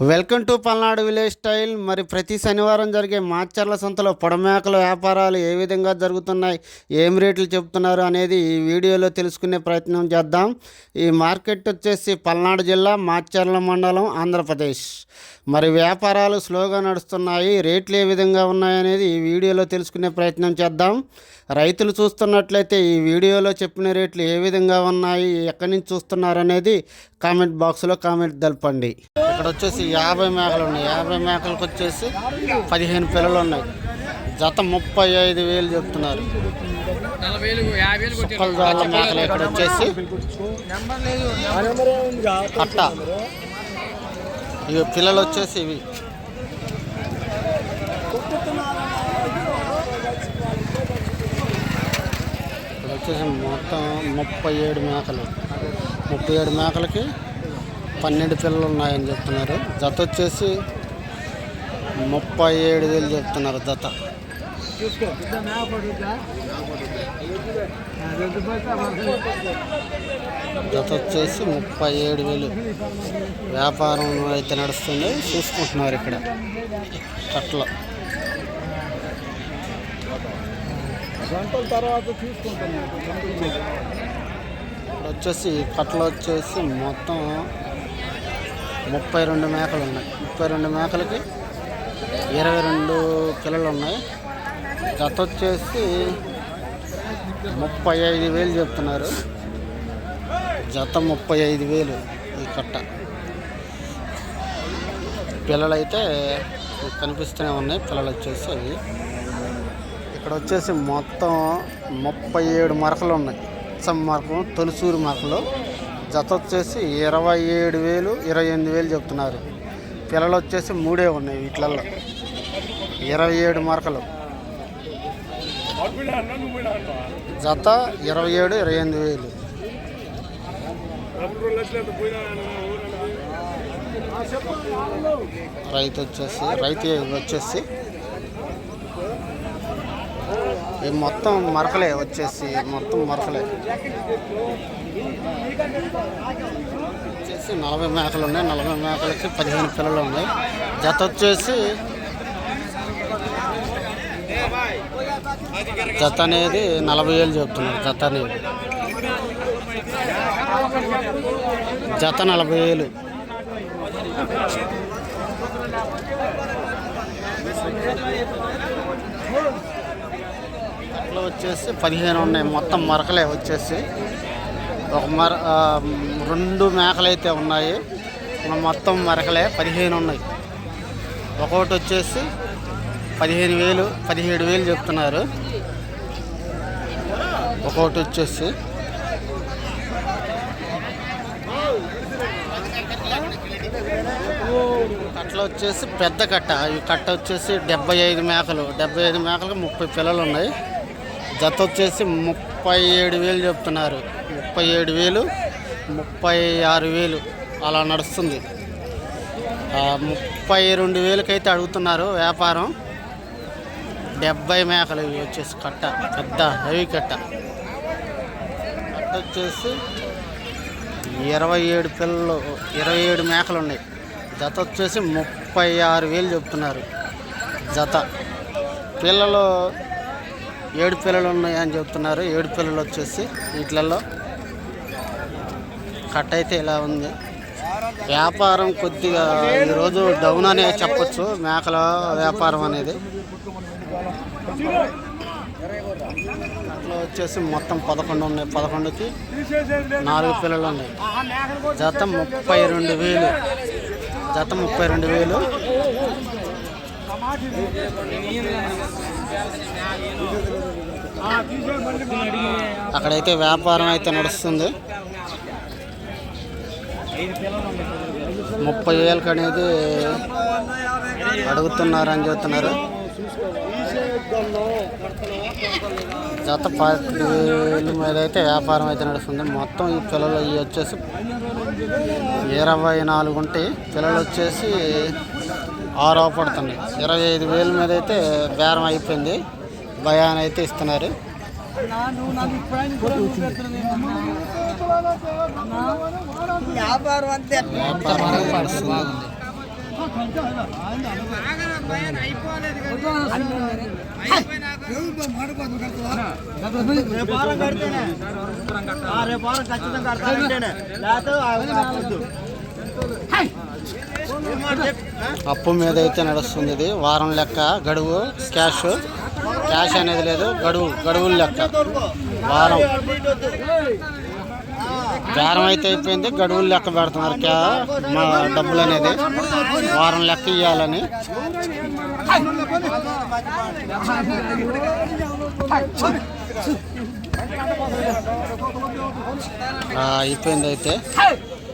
Welcome to Palnadu village style. మరి ప్రతి శనివారం జరిగే మాచర్ల సంతలో పొడమేకల వ్యాపారాలు ఏ విధంగా జరుగుతున్నాయి ఏం రేట్లు చెప్తున్నారు అనేది ఈ వీడియోలో తెలుసుకునే ప్రయత్నం చేద్దాం. ఈ మార్కెట్ వచ్చేసి పల్నాడు జిల్లా మాచర్ల మండలం ఆంధ్రప్రదేశ్. మరి వ్యాపారాలు స్లోగా నడుస్తున్నాయి రేట్లు ఏ విధంగా ఉన్నాయనేది ఈ వీడియోలో తెలుసుకునే ప్రయత్నం చేద్దాం. రైతులు చూస్తున్నట్లయితే ఈ వీడియోలో చెప్పిన రేట్లు ఏ విధంగా ఉన్నాయి ఎక్కడి నుంచి చూస్తున్నారు అనేది కామెంట్ బాక్స్లో కామెంట్ తెలపండి. ఇక్కడ వచ్చేసి యాభై మేకలు ఉన్నాయి. యాభై మేకలకు వచ్చేసి పదిహేను పిల్లలు ఉన్నాయి. జత ముప్పై ఐదు వేలు చెప్తున్నారు. నలభై మేకలు ఇక్కడ వచ్చేసి కట్ట ఇవి పిల్లలు వచ్చేసి ఇవి. ఇక్కడ వచ్చేసి మొత్తం ముప్పై ఏడు మేకలు. ముప్పై ఏడు మేకలకి పన్నెండు పిల్లలు ఉన్నాయని చెప్తున్నారు. జత వచ్చేసి ముప్పై ఏడు వేలు చెప్తున్నారు జత. జత వచ్చేసి ముప్పై ఏడు వేలు. వ్యాపారం అయితే నడుస్తుంది. చూసుకుంటున్నారు ఇక్కడ. కట్టలో. గంటల తర్వాత వచ్చేసి కట్టలు వచ్చేసి మొత్తం ముప్పై రెండు మేకలు ఉన్నాయి. ముప్పై రెండు మేకలకి ఇరవై రెండు పిల్లలు ఉన్నాయి. జత వచ్చేసి ముప్పై ఐదు వేలు చెప్తున్నారు. జత ముప్పై ఐదు వేలు ఈ కట్ట. పిల్లలైతే కనిపిస్తూనే ఉన్నాయి. పిల్లలు వచ్చేసి అవి. ఇక్కడ వచ్చేసి మొత్తం ముప్పై ఏడు మరకలు ఉన్నాయి. అచ్చం మరకం తొలిసూరు మరకలు. జత వచ్చేసి ఇరవై ఏడు వేలు ఇరవై ఎనిమిది వేలు చెప్తున్నారు. పిల్లలు వచ్చేసి మూడే ఉన్నాయి వీటిలలో ఇరవై ఏడు మరకలు. జత ఇరవై ఏడు ఇరవై ఎనిమిది వేలు. రైతు వచ్చేసి రైతు వచ్చేసి ఇవి మొత్తం మరకలే వచ్చేసి మొత్తం మరకలే. వచ్చేసి నలభై మేకలు ఉన్నాయి. నలభై మేకలకి పదిహేను పిల్లలు ఉన్నాయి. జత వచ్చేసి జత అనేది నలభై వేలు చెప్తున్నారు. జత అనేది. జత నలభై వేలు వచ్చేసి పదిహేను ఉన్నాయి. మొత్తం మరకలే వచ్చేసి. ఒక మర రెండు మేకలు అయితే ఉన్నాయి మొత్తం మరకలే పదిహేను ఉన్నాయి. ఒకటి వచ్చేసి పదిహేను వేలు పదిహేడు వేలు చెప్తున్నారు. ఒకటి వచ్చేసి కట్టలు వచ్చేసి పెద్ద కట్ట. ఈ కట్ట వచ్చేసి డెబ్బై ఐదు మేకలు. డెబ్బై ఐదు మేకలకు ముప్పై పిల్లలు ఉన్నాయి. జత వచ్చేసి ముప్పై ఏడు వేలు చెప్తున్నారు. ముప్పై ఏడు వేలు ముప్పై ఆరు వేలు అలా నడుస్తుంది. ముప్పై రెండు వేలకైతే అడుగుతున్నారు వ్యాపారం. డెబ్బై మేకలు ఇవి వచ్చేసి కట్ట పెద్ద హెవీ కట్ట. కట్ట వచ్చేసి ఇరవై ఏడు పిల్లలు ఇరవై ఏడు మేకలు ఉన్నాయి జత వచ్చేసి ముప్పై ఆరు వేలు చెప్తున్నారు జత. పిల్లలు ఏడు పిల్లలు ఉన్నాయని చెప్తున్నారు. ఏడు పిల్లలు వచ్చేసి వీటిలలో కట్ అయితే ఇలా ఉంది. వ్యాపారం కొద్దిగా ఈరోజు డౌన్ అనే చెప్పొచ్చు. మేకల వ్యాపారం అనేది. అట్లా వచ్చేసి మొత్తం పదకొండు ఉన్నాయి. పదకొండుకి నాలుగు పిల్లలు ఉన్నాయి. జత ముప్పై రెండు వేలు. జత ముప్పై రెండు వేలు. అక్కడైతే వ్యాపారం అయితే నడుస్తుంది. ముప్పై వేలకు అనేది అడుగుతున్నారని చెప్తున్నారు జత పది మీద అయితే వ్యాపారం అయితే నడుస్తుంది. మొత్తం ఈ పిల్లలు ఇవి వచ్చేసి ఇరవై నాలుగు ఉంటాయి. పిల్లలు వచ్చేసి ఆరు పడుతున్నాయి. ఇరవై ఐదు వేల మీద అయితే బేరం అయిపోయింది. భయాన్ని అయితే ఇస్తున్నారు. వ్యాపారం అంతే. రేపు ఖచ్చితంగా కడతానంటేనే లేకపోతే అప్పు మీద అయితే నడుస్తుంది ఇది. వారం లెక్క గడువు క్యాష్. క్యాష్ అనేది లేదు గడువు గడువుల లెక్క. వారం. వారం అయితే అయిపోయింది గడువులు లెక్క పెడుతున్నారు క్యా మా డబ్బులు అనేది. వారం లెక్క ఇవ్వాలని అయిపోయింది అయితే.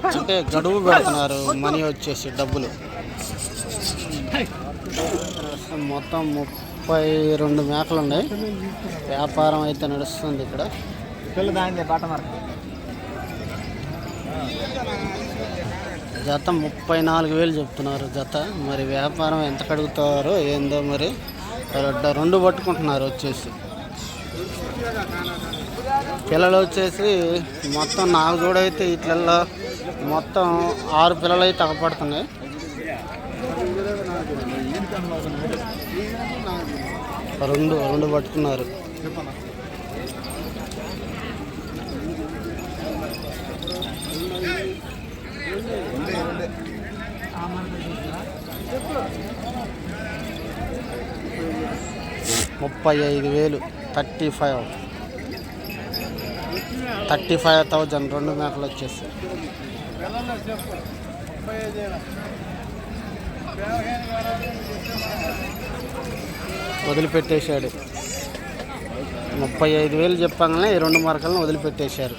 అంటే గడువు పెడుతున్నారు మనీ వచ్చేసి డబ్బులు. మొత్తం ముప్పై రెండు మేకలు ఉన్నాయి. వ్యాపారం అయితే నడుస్తుంది ఇక్కడ. జత ముప్పై నాలుగు వేలు చెప్తున్నారు జత. మరి వ్యాపారం ఎంత కడుగుతారో ఏందో మరి రెడ్- రెండు పట్టుకుంటున్నారు వచ్చేసి. పిల్లలు వచ్చేసి మొత్తం నాకు చూడైతే ఇట్లల్లో మొత్తం ఆరు పిల్లలు అయితే తగపడుతున్నాయి. రెండు రెండు పట్టుకున్నారు. ముప్పై ఐదు వేలు thirty five. Thirty five thousand రెండు మేకలు వచ్చేసి. వదిలిపెట్టేశాడు. ముప్పై ఐదు వేలు చెప్పగానే ఈ రెండు మార్కలను వదిలిపెట్టేశారు.